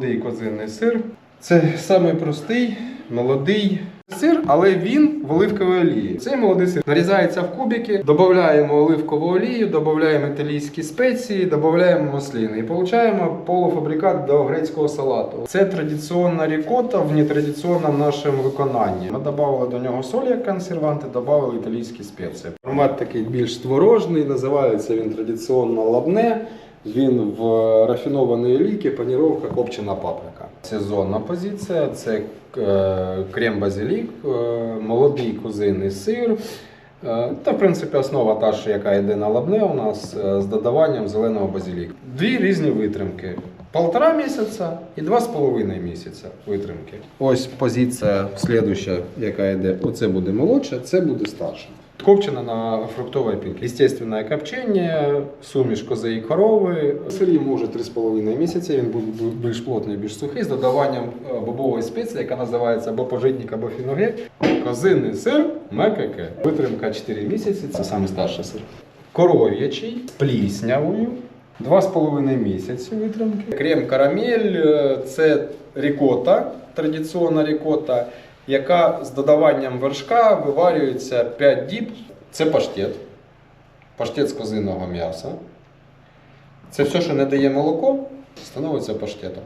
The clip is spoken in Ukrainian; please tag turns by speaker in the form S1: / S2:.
S1: молодий козинний сир. Це самий простий, молодий сир, але він в оливковій олії. Цей молодий сир нарізається в кубики, додаємо оливкову олію, додаємо італійські спеції, додаємо маслини і отримуємо полуфабрикат до грецького салату. Це традиційна рікота в нетрадиційному нашому виконанні. Ми додали до нього соль як консерванти, додали італійські спеції. Формат такий більш творожний, називається він традиційно лабне. Він в рафінованій олійці, паніровка, копчена паприка. Сезонна позиція це е, крем-базилік, е, молодий кузинний сир. Е, Та, в принципі, основа та, що яка йде на лабне у нас з додаванням зеленого базиліку. Дві різні витримки. Полтора місяця і два з половиною місяця витримки. Ось позиція слідуща, яка йде. Оце буде молодша, це буде старша. Копчена на фруктовій пінці. Естественне копчення, суміш кози і корови. Сирі може 3,5 місяці, він буде більш плотний, більш сухий, з додаванням е, бобової спеції, яка називається або пожитник, або фіногрек. Козинний сир мекеке. Витримка 4 місяці, це саме сир. Коров'ячий, пліснявою. Два з половиною місяці витримки. Крем карамель е, це рікота, традиційна рікота, яка з додаванням вершка виварюється 5 діб. Це паштет. Паштет з козиного м'яса. Це все, що не дає молоко, становиться паштетом.